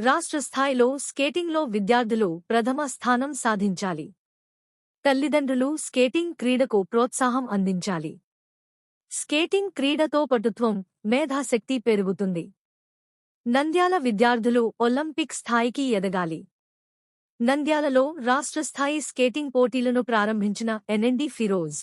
రాష్ట్ర స్థాయిలో స్కేటింగ్లో విద్యార్థులు ప్రథమ స్థానం సాధించాలి. తల్లిదండ్రులు స్కేటింగ్ క్రీడకు ప్రోత్సాహం అందించాలి. స్కేటింగ్ క్రీడతో పటుత్వం మేధాశక్తి పెరుగుతుంది. నంద్యాల విద్యార్థులు ఒలింపిక్ స్థాయికి ఎదగాలి. నంద్యాలలో రాష్ట్ర స్థాయి స్కేటింగ్ పోటీలను ప్రారంభించిన ఎన్ఎండి ఫిరోజ్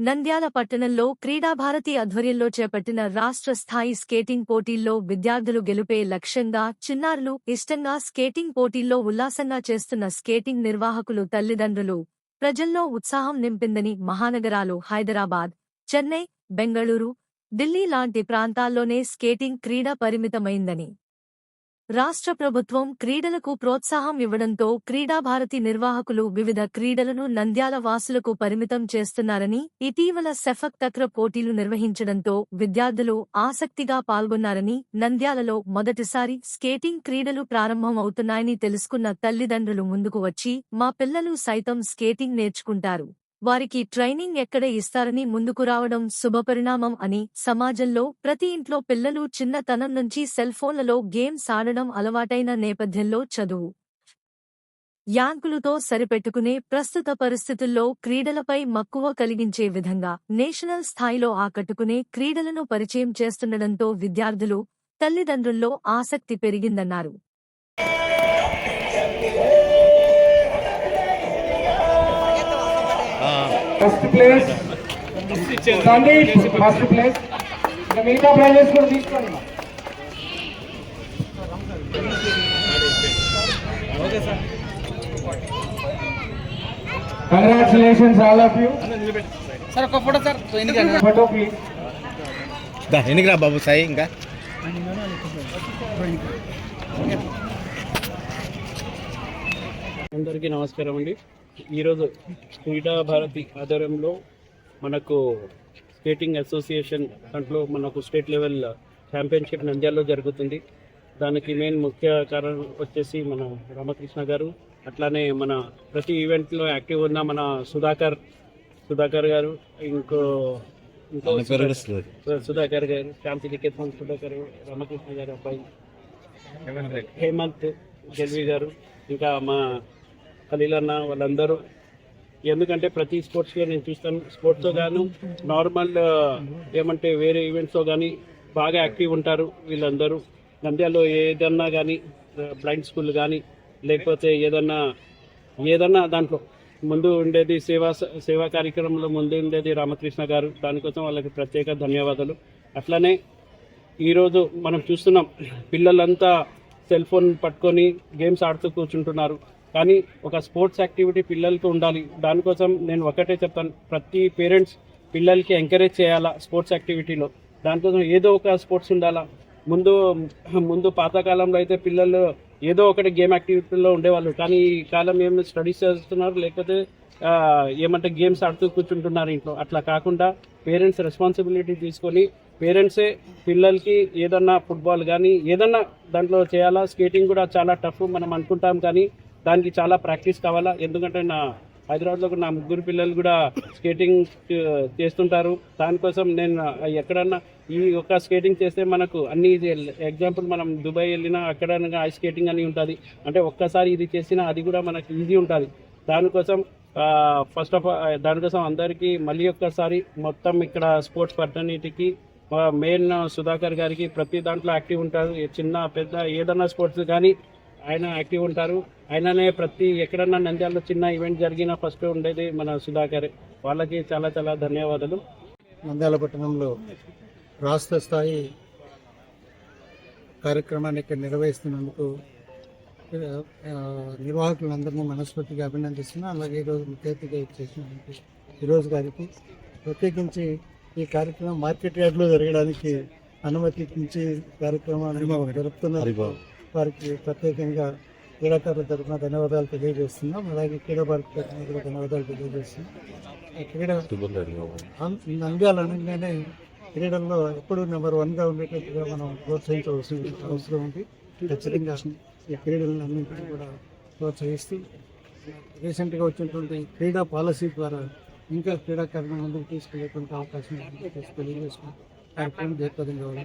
నంద్యాల పట్టణంలో క్రీడాభారతి ఆధ్వర్యంలో చేపట్టిన రాష్ట్ర స్థాయి స్కేటింగ్ పోటీల్లో విద్యార్థులు గెలుపే లక్ష్యంగా చిన్నారులు ఇష్టంగా స్కేటింగ్ పోటీల్లో ఉల్లాసంగా చేస్తున్న స్కేటింగ్ నిర్వాహకులు తల్లిదండ్రులు ప్రజల్లో ఉత్సాహం నింపిందని మహానగరాలు హైదరాబాద్ చెన్నై బెంగళూరు ఢిల్లీ లాంటి ప్రాంతాల్లోనే స్కేటింగ్ క్రీడ పరిమితమైందని రాష్ట్ర ప్రభుత్వం క్రీడలకు ప్రోత్సాహం ఇవ్వడంతో క్రీడాభారతి నిర్వాహకులు వివిధ క్రీడలను నంద్యాల వాసులకు పరిమితం చేస్తున్నారని ఇటీవల సెఫక్ తక్ర పోటీలు నిర్వహించడంతో విద్యార్థులు ఆసక్తిగా పాల్గొన్నారని నంద్యాలలో మొదటిసారి స్కేటింగ్ క్రీడలు ప్రారంభం అవుతున్నాయని తెలుసుకున్న తల్లిదండ్రులు ముందుకు వచ్చి మా పిల్లలు సైతం స్కేటింగ్ నేర్చుకుంటారు. వారికి ట్రైనింగ్ ఎక్కడ ఇస్తారని ముందుకు రావడం శుభపరిణామం అని సమాజంలో ప్రతి ఇంట్లో పిల్లలు చిన్నతనం నుంచి సెల్ఫోన్లలో గేమ్స్ ఆడడం అలవాటైన నేపథ్యంలో చదువు. యాంకులతో సరిపెట్టుకునే ప్రస్తుత పరిస్థితుల్లో క్రీడలపై మక్కువ కలిగించే విధంగా నేషనల్ స్థాయిలో ఆకట్టుకునే క్రీడలను పరిచయం చేస్తుండడంతో విద్యార్థులు తల్లిదండ్రుల్లో ఆసక్తి పెరిగిందన్నారు. First place Sandeep first place ఇంకా మిగతా ప్రైజెస్ కూడా తీసుకోండి. Congratulations all of you sir ఒక ఫోటో సార్ ఫోటో ప్లీజ్ దా ఎన్నికరా బాబు సాయి ఇంకా? అందరికీ నమస్కారం అండి. ఈరోజు క్రీడా భారతి ఆధ్వర్యంలో మనకు స్కేటింగ్ అసోసియేషన్ దాంట్లో మనకు స్టేట్ లెవెల్ ఛాంపియన్షిప్ నంద్యాలలో జరుగుతుంది. దానికి మెయిన్ ముఖ్య కారణం వచ్చేసి మన రామకృష్ణ గారు అట్లానే మన ప్రతి ఈవెంట్లో యాక్టివ్ ఉన్న మన సుధాకర్ సుధాకర్ గారు ఇంకో ఇంకో సుధాకర్. గారు శాంతి నికేతన్ సుధాకర్ రామకృష్ణ గారు అబ్బాయి హేమంత్. గెల్వి గారు ఇంకా మా ఖలీల్ అన్న వాళ్ళందరూ. ఎందుకంటే ప్రతి స్పోర్ట్స్లో నేను చూస్తాను. స్పోర్ట్స్తో గాను నార్మల్ ఏమంటే వేరే ఈవెంట్స్లో కానీ బాగా యాక్టివ్ ఉంటారు వీళ్ళందరూ. నంద్యాలలో ఏదన్నా కానీ బ్లైండ్ స్కూల్ కానీ లేకపోతే ఏదన్నా ఏదన్నా దాంట్లో ముందు ఉండేది సేవా సేవా కార్యక్రమంలో ముందు ఉండేది రామకృష్ణ గారు. దానికోసం వాళ్ళకి ప్రత్యేక ధన్యవాదాలు. అట్లానే ఈరోజు మనం చూస్తున్నాం పిల్లలంతా సెల్ ఫోన్ పట్టుకొని గేమ్స్ ఆడుతూ కూర్చుంటున్నారు. కానీ ఒక స్పోర్ట్స్ యాక్టివిటీ పిల్లలకి ఉండాలి. దానికోసం నేను ఒకటే చెప్తాను. ప్రతి పేరెంట్స్ పిల్లలకి ఎంకరేజ్ చేయాలా స్పోర్ట్స్ యాక్టివిటీలో? దానికోసం ఏదో ఒక స్పోర్ట్స్ ఉండాలా? ముందు ముందు పాతకాలంలో అయితే పిల్లలు ఏదో ఒకటి గేమ్ యాక్టివిటీలో ఉండేవాళ్ళు. కానీ ఈ కాలం ఏం స్టడీస్ చేస్తున్నారు? లేకపోతే ఏమంటే గేమ్స్ ఆడుతూ కూర్చుంటున్నారు ఇంట్లో. అట్లా కాకుండా పేరెంట్స్ రెస్పాన్సిబిలిటీ తీసుకొని పేరెంట్సే పిల్లలకి ఏదన్నా ఫుట్బాల్ కానీ ఏదన్నా దాంట్లో చేయాలా? స్కేటింగ్ కూడా చాలా టఫ్ మనం అనుకుంటాం కానీ దానికి చాలా ప్రాక్టీస్ కావాలా? ఎందుకంటే నా హైదరాబాద్లో నా ముగ్గురు పిల్లలు కూడా స్కేటింగ్ చేస్తుంటారు. దానికోసం నేను ఎక్కడన్నా ఈ ఒక స్కేటింగ్ చేస్తే మనకు అన్ని ఎగ్జాంపుల్ మనం దుబాయ్ వెళ్ళినా అక్కడ ఐస్ స్కేటింగ్ అని ఉంటుంది. అంటే ఒక్కసారి ఇది చేసినా అది కూడా మనకు ఈజీ ఉంటుంది. దానికోసం ఫస్ట్ ఆఫ్ ఆల్ దానికోసం అందరికీ మళ్ళీ ఒక్కసారి మొత్తం ఇక్కడ స్పోర్ట్స్ పర్టనిటీకి మెయిన్ సుధాకర్ గారికి ప్రతి దాంట్లో యాక్టివ్ ఉంటారు. చిన్న పెద్ద ఏదన్నా స్పోర్ట్స్ కానీ ఆయన యాక్టివ్ ఉంటారు. ఆయననే ప్రతి ఎక్కడన్నా నంద్యాలలో చిన్న ఈవెంట్ జరిగినా ఫస్ట్ ఉండేది మన సుధాకర్. వాళ్ళకి చాలా చాలా ధన్యవాదాలు. నంద్యాల పట్టణంలో రాష్ట్ర స్థాయి కార్యక్రమాన్ని ఇక్కడ నిర్వహిస్తున్నందుకు నిర్వాహకులందరినీ మనస్ఫూర్తిగా అభినందిస్తున్నా. అలాగే ఈరోజు ముఖ్య అతిథిగా ఇచ్చేసినటువంటి ఈరోజు గారికి ప్రత్యేకించి ఈ కార్యక్రమం మార్కెట్ యార్డ్లో జరగడానికి అనుమతి ఇచ్చి కార్యక్రమాన్ని జరుపుతున్నారు వారికి ప్రత్యేకంగా క్రీడాకారుల తరఫున ధన్యవాదాలు తెలియజేస్తున్నాం. అలాగే క్రీడా భారతి తరఫున కూడా ధన్యవాదాలు తెలియజేస్తున్నాం. క్రీడ అన్- నంద్యాల అనగానే క్రీడల్లో ఎప్పుడు నెంబర్ వన్గా ఉండేటట్టుగా మనం ప్రోత్సహించవలసిన అవసరం ఉంది. ఖచ్చితంగా ఈ క్రీడలను అన్నింటినీ కూడా ప్రోత్సహిస్తూ రీసెంట్గా వచ్చినటువంటి క్రీడా పాలసీ ద్వారా ఇంకా క్రీడాకారులను ముందుకు తీసుకెళ్ళేటువంటి అవకాశం ఉంది. తెలియజేసుకుంటూ. కార్యక్రమం జయప్రదం కావాలని